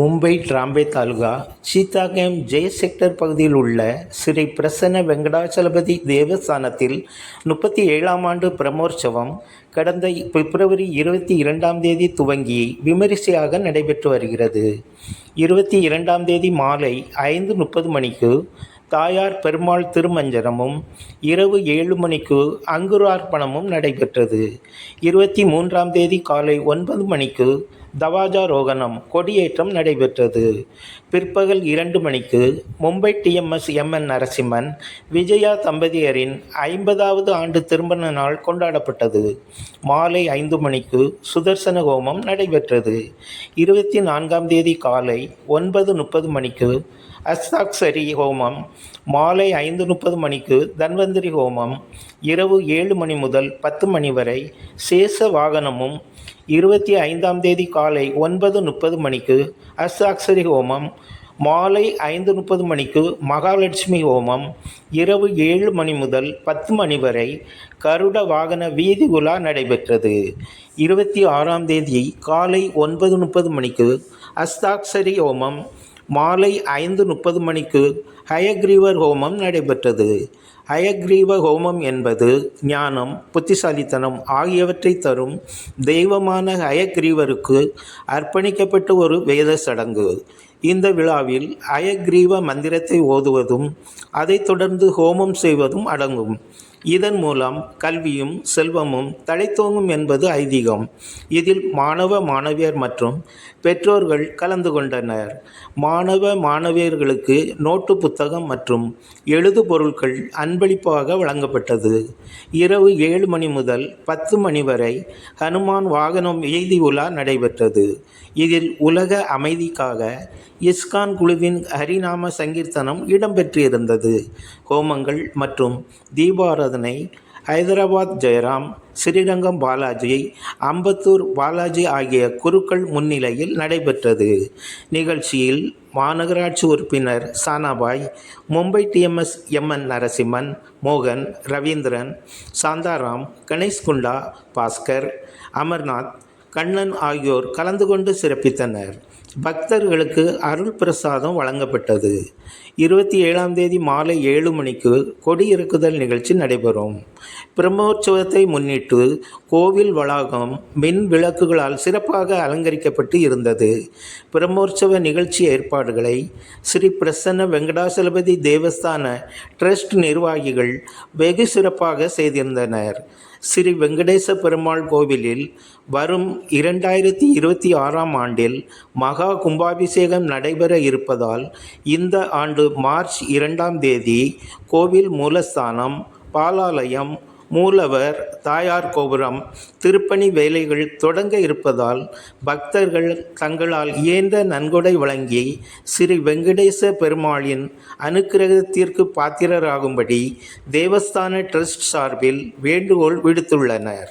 Mumbai Trombay taluka Cheetah Camp J sector பகுதியில் உள்ள ஸ்ரீ பிரசன்ன வெங்கடாச்சலபதி தேவஸ்தானத்தில் முப்பத்தி ஏழாம் ஆண்டு பிரமோற்சவம் கடந்த பிப்ரவரி இருபத்தி இரண்டாம் தேதி துவங்கி விமரிசையாக நடைபெற்று வருகிறது. இருபத்தி இரண்டாம் தேதி மாலை ஐந்து முப்பது மணிக்கு தாயார் பெருமாள் திருமஞ்சனமும் இரவு ஏழு மணிக்கு அங்குரார்ப்பணமும் நடைபெற்றது. இருபத்தி மூன்றாம் தேதி காலை ஒன்பது மணிக்கு தவாஜாரோகணம் கொடியேற்றம் நடைபெற்றது. பிற்பகல் இரண்டு மணிக்கு மும்பை டிஎம்எஸ் எம்என் நரசிம்மன் விஜயா தம்பதியரின் ஐம்பதாவது ஆண்டு திருமண நாள் கொண்டாடப்பட்டது. மாலை ஐந்து மணிக்கு சுதர்சன ஹோமம் நடைபெற்றது. இருபத்தி நான்காம் தேதி காலை ஒன்பது முப்பது மணிக்கு அஸ்தாக்சரி ஹோமம் மாலை ஐந்து முப்பது மணிக்கு தன்வந்திரி ஹோமம் இரவு ஏழு மணி முதல் பத்து மணி வரை சேஷ வாகனமும் இருபத்தி ஐந்தாம் தேதி காலை ஒன்பது முப்பது மணிக்கு அஷ்டாட்சரி ஹோமம் மாலை ஐந்து முப்பது மணிக்கு மகாலட்சுமி ஹோமம் இரவு ஏழு மணி முதல் பத்து மணி வரை கருட வாகன வீதி உலா நடைபெற்றது. இருபத்தி ஆறாம் தேதி காலை ஒன்பது முப்பது மணிக்கு அஸ்தாக்ஷரி ஹோமம் மாலை ஐந்து முப்பது மணிக்கு ஹயக்ரீவர் ஹோமம் நடைபெற்றது. ஹயக்ரீவ ஹோமம் என்பது ஞானம் புத்திசாலித்தனம் ஆகியவற்றை தரும் தெய்வமான ஹயக்ரீவருக்கு அர்ப்பணிக்கப்பட்ட ஒரு வேத சடங்கு. இந்த விழாவில் அயக்ரீவ மந்திரத்தை ஓதுவதும் அதைத் தொடர்ந்து ஹோமம் செய்வதும் அடங்கும். இதன் மூலம் கல்வியும் செல்வமும் தழைத்தோங்கும் என்பது ஐதீகம். இதில் மாணவ மாணவியர் மற்றும் பெற்றோர்கள் கலந்து கொண்டனர். மாணவ மாணவியர்களுக்கு நோட்டு புத்தகம் மற்றும் எழுது பொருட்கள் அன்பளிப்பாக வழங்கப்பட்டது. இரவு ஏழு மணி முதல் பத்து மணி வரை ஹனுமான் வாகனம் எய்தி உலா நடைபெற்றது. இதில் உலக அமைதிக்காக இஸ்கான் குழுவின் ஹரிநாம சங்கீர்த்தனம் இடம்பெற்றிருந்தது. ஹோமங்கள் மற்றும் தீபாராதனை ஹைதராபாத் ஜெயராம் ஸ்ரீரங்கம் பாலாஜி அம்பத்தூர் பாலாஜி ஆகிய குருக்கள் முன்னிலையில் நடைபெற்றது. நிகழ்ச்சியில் மாநகராட்சி உறுப்பினர் சானாபாய் மும்பை டிஎம்எஸ் எம்என் நரசிம்மன் மோகன் ரவீந்திரன் சாந்தாராம் கணேஷ்குண்டா பாஸ்கர் அமர்நாத் கண்ணன் ஆகியோர் கலந்து கொண்டு சிறப்பித்தனர். பக்தர்களுக்கு அருள் பிரசாதம் வழங்கப்பட்டது. இருபத்தி ஏழாம் தேதி மாலை ஏழு மணிக்கு கொடியிறக்குதல் நிகழ்ச்சி நடைபெறும். பிரம்மோற்சவத்தை முன்னிட்டு கோவில் வளாகம் மின் விளக்குகளால் சிறப்பாக அலங்கரிக்கப்பட்டு இருந்தது. பிரம்மோற்சவ நிகழ்ச்சி ஏற்பாடுகளை ஸ்ரீ பிரசன்ன வெங்கடாசலபதி தேவஸ்தான ட்ரஸ்ட் நிர்வாகிகள் வெகு சிறப்பாக செய்திருந்தனர். ஸ்ரீ வெங்கடேச பெருமாள் கோவிலில் வரும் இரண்டாயிரத்தி இருபத்தி ஆறாம் ஆண்டில் மகா கும்பாபிஷேகம் நடைபெற இருப்பதால் இந்த ஆண்டு மார்ச் இரண்டாம் தேதி கோவில் மூலஸ்தானம் பாலாலயம் மூலவர் தாயார் கோபுரம் திருப்பணி வேலைகள் தொடங்க இருப்பதால் பக்தர்கள் தங்களால் இயன்ற நன்கொடை வழங்கி ஸ்ரீ வெங்கடேச பெருமாளின் அனுக்கிரகத்திற்கு பாத்திரராகும்படி தேவஸ்தான ட்ரஸ்ட் சார்பில் வேண்டுகோள் விடுத்துள்ளனர்.